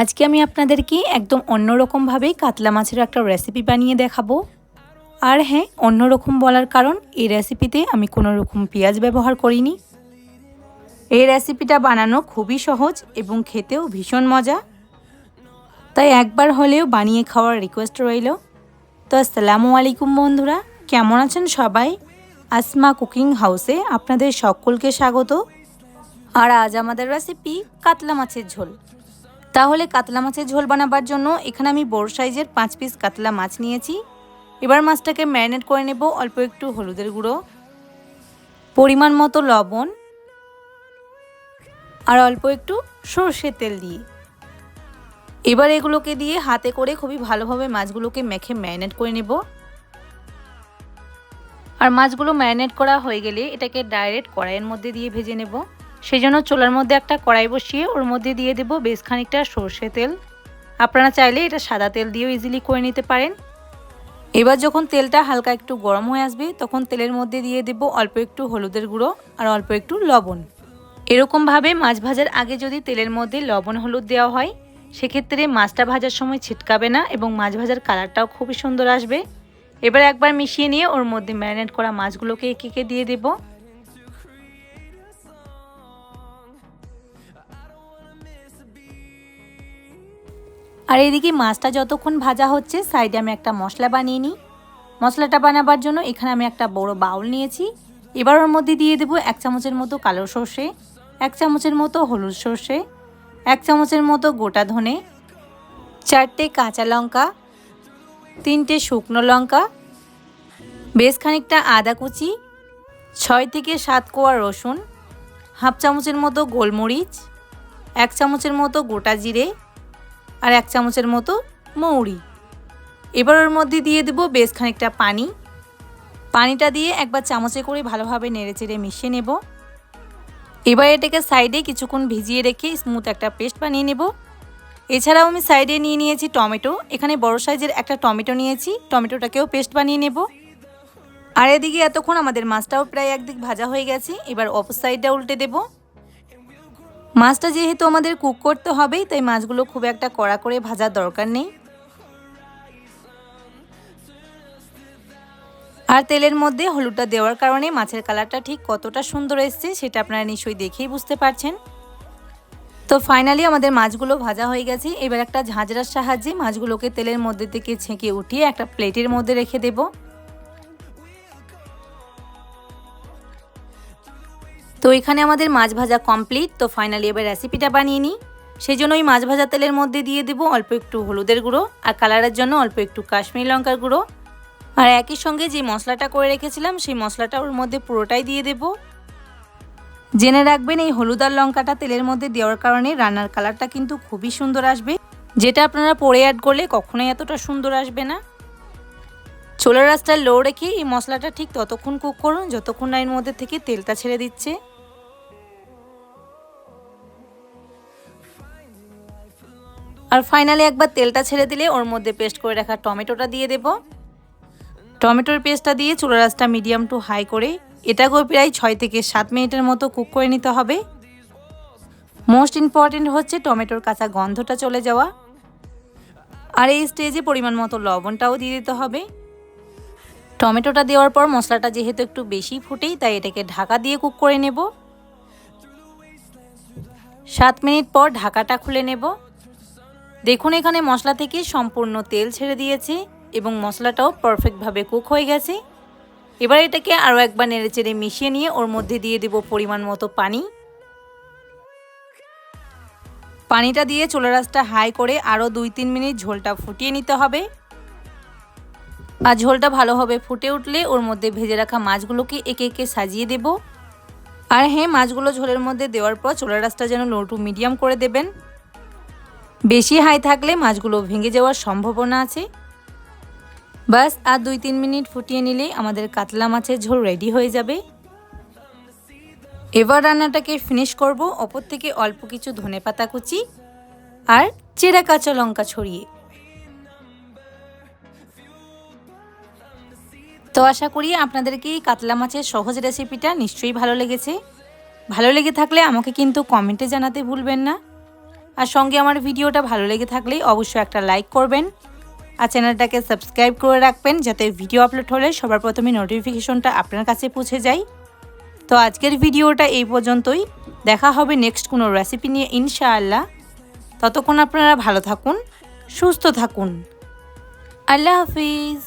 আজকে আমি আপনাদেরকে একদম অন্যরকমভাবে কাতলা মাছের একটা রেসিপি বানিয়ে দেখাবো। আর হ্যাঁ অন্যরকম বলার কারণ, এই রেসিপিতে আমি কোনো রকম পেঁয়াজ ব্যবহার করিনি। এই রেসিপিটা বানানো খুবই সহজ এবং খেতেও ভীষণ মজা। তাই একবার হলেও বানিয়ে খাওয়ার রিকোয়েস্ট রইল। তো আসসালামু আলাইকুম বন্ধুরা, কেমন আছেন সবাই? আসমা কুকিং হাউসে আপনাদের সকলকে স্বাগত। আর আজ আমাদের রেসিপি কাতলা মাছের ঝোল। তাহলে কাতলা মাছের ঝোল বানাবার জন্য এখানে আমি বড় সাইজের পাঁচ পিস কাতলা মাছ নিয়েছি। এবার মাছটাকে ম্যারিনেট করে নেব অল্প একটু হলুদের গুঁড়ো, পরিমাণ মতো লবণ, আর অল্প একটু সর্ষের তেল দিয়ে। এবার এগুলোকে দিয়ে হাতে করে খুবই ভালোভাবে মাছগুলোকে মেখে ম্যারিনেট করে নেব। আর মাছগুলো ম্যারিনেট করা হয়ে গেলে এটাকে ডাইরেক্ট কড়াইয়ের মধ্যে দিয়ে ভেজে নেব। সেই জন্য চোলার মধ্যে একটা কড়াই বসিয়ে ওর মধ্যে দিয়ে দেবো বেশ খানিকটা সর্ষে তেল। আপনারা চাইলে এটা সাদা তেল দিয়েও ইজিলি করে নিতে পারেন। এবার যখন তেলটা হালকা একটু গরম হয়ে আসবে, তখন তেলের মধ্যে দিয়ে দেবো অল্প একটু হলুদের গুঁড়ো আর অল্প একটু লবণ। এরকমভাবে মাছ ভাজার আগে যদি তেলের মধ্যে লবণ হলুদ দেওয়া হয়, সেক্ষেত্রে মাছটা ভাজার সময় ছিটকাবে না এবং মাছ ভাজার কালারটাও খুবই সুন্দর আসবে। এবার একবার মিশিয়ে নিয়ে ওর মধ্যে ম্যারিনেট করা মাছগুলোকে একে একে দিয়ে দেবো। আর এদিকে মাছটা যতক্ষণ ভাজা হচ্ছে সাইডে আমি একটা মশলা বানিয়ে নিই। মশলাটা বানাবার জন্য এখানে আমি একটা বড় বাউল নিয়েছি। এবার ওর মধ্যে দিয়ে দেবো এক চামচের মতো কালো সর্ষে, এক চামচের মতো হলুদ সর্ষে, এক চামচের মতো গোটা ধনে, চারটে কাঁচা লঙ্কা, তিনটে শুকনো লঙ্কা, বেশ খানিকটা আদা কুচি, ছয় থেকে সাত কোয়া রসুন, হাফ চামচের মতো গোলমরিচ, এক চামচের মতো গোটা জিরে আর এক চামচের মতো মৌরি। এবার ওর মধ্যে দিয়ে দেবো বেশ খানিকটা পানি। পানিটা দিয়ে একবার চামচে করে ভালোভাবে নেড়ে চেড়ে মিশিয়ে নেব। এবার এটাকে সাইডে কিছুক্ষণ ভিজিয়ে রেখে স্মুথ একটা পেস্ট বানিয়ে নেব। এছাড়াও আমি সাইডে নিয়ে নিয়েছি টমেটো। এখানে বড় সাইজের একটা টমেটো নিয়েছি। টমেটোটাকেও পেস্ট বানিয়ে নেব। আর এদিকে এতক্ষণ আমাদের মাছটাও প্রায় একদিক ভাজা হয়ে গেছে। এবার অপর সাইডটা উল্টে দেবো। মাছটা যেহেতু আমাদের কুক করতে হবেই, তাই মাছগুলো খুব একটা কড়া করে ভাজার দরকার নেই। আর তেলের মধ্যে হলুদটা দেওয়ার কারণে মাছের কালারটা ঠিক কতটা সুন্দর এসছে, সেটা আপনারা নিশ্চয়ই দেখেই বুঝতে পারছেন। তো ফাইনালি আমাদের মাছগুলো ভাজা হয়ে গেছে। এবার একটা ঝাঁঝরার সাহায্যে মাছগুলোকে তেলের মধ্যে থেকে ছেঁকে উঠিয়ে একটা প্লেটের মধ্যে রেখে দেবো। তো এখানে আমাদের মাছ ভাজা কমপ্লিট তো ফাইনালি এবার রেসিপিটা বানিয়ে নিই। সেই জন্য ওই মাছ ভাজা তেলের মধ্যে দিয়ে দেবো অল্প একটু হলুদের গুঁড়ো আর কালারের জন্য অল্প একটু কাশ্মীরি লঙ্কার গুঁড়ো। আর একই সঙ্গে যে মশলাটা করে রেখেছিলাম, সেই মশলাটা ওর মধ্যে পুরোটাই দিয়ে দেব। জেনে রাখবেন, এই হলুদ আর লঙ্কাটা তেলের মধ্যে দেওয়ার কারণে রান্নার কালারটা কিন্তু খুবই সুন্দর আসবে। যেটা আপনারা পরে অ্যাড করলে কখনোই এতটা সুন্দর আসবে না। চোলার রাস্তা লো রেখে এই মশলাটা ঠিক ততক্ষণ কুক করুন, যতক্ষণ না এর মধ্যে থেকে তেলটা ছেড়ে দিচ্ছে। আর ফাইনালি একবার তেলটা ছেড়ে দিলে ওর মধ্যে পেস্ট করে রাখা টমেটোটা দিয়ে দেব। টমেটোর পেস্টটা দিয়ে চুলা রাসটা মিডিয়াম টু হাই করে এটাকেও প্রায় ছয় থেকে সাত মিনিটের মতো কুক করে নিতে হবে। মোস্ট ইম্পর্টেন্ট হচ্ছে টমেটোর কাঁচা গন্ধটা চলে যাওয়া। আর এই স্টেজে পরিমাণ মতো লবণটাও দিয়ে দিতে হবে। টমেটোটা দেওয়ার পর মশলাটা যেহেতু একটু বেশি ফুটেই, তাই এটাকে ঢাকা দিয়ে কুক করে নেব। সাত মিনিট পর ঢাকাটা খুলে নেব। দেখুন, এখানে মশলা থেকে সম্পূর্ণ তেল ছেড়ে দিয়েছে এবং মশলাটাও পারফেক্টভাবে কুক হয়ে গেছে। এবার এটাকে আরও একবার নেড়ে চেড়ে মিশিয়ে নিয়ে ওর মধ্যে দিয়ে দেব পরিমাণ মতো পানি। পানিটা দিয়ে চোলা রাসটা হাই করে আরও দুই তিন মিনিট ঝোলটা ফুটিয়ে নিতে হবে। আর ঝোলটা ভালোভাবে ফুটে উঠলে ওর মধ্যে ভেজে রাখা মাছগুলোকে একে একে সাজিয়ে দেব। আর হ্যাঁ মাছগুলো ঝোলের মধ্যে দেওয়ার পর চোলা রাসটা যেন লো টু মিডিয়াম করে দেবেন। বেশি হাই থাকলে মাছগুলো ভেঙে যাওয়ার সম্ভাবনা আছে। বাস, আর দুই তিন মিনিট ফুটিয়ে নিলেই আমাদের কাতলা মাছের ঝোল রেডি হয়ে যাবে। এবার রান্নাটাকে ফিনিশ করব, ওপর থেকে অল্প কিছু ধনে পাতা কুচি আর চেরা কাঁচা লঙ্কা ছড়িয়ে। তো আশা করি আপনাদেরকে এই কাতলা মাছের সহজ রেসিপিটা নিশ্চয়ই ভালো লেগেছে। ভালো লেগে থাকলে আমাকে কিন্তু কমেন্টে জানাতে ভুলবেন না। আর সঙ্গে আমার ভিডিওটা ভালো লেগে থাকলে অবশ্যই একটা লাইক করবেন। আর চ্যানেলটাকে সাবস্ক্রাইব করে রাখবেন যাতে ভিডিও আপলোড হলে সবার প্রথমে নোটিফিকেশনটা আপনার কাছে পৌঁছে যায়। তো আজকের ভিডিওটা এই পর্যন্তই। দেখা হবে নেক্সট কোনো রেসিপি নিয়ে ইনশাআল্লাহ। ততক্ষণ আপনারা ভালো থাকুন, সুস্থ থাকুন। আল্লাহ হাফিজ।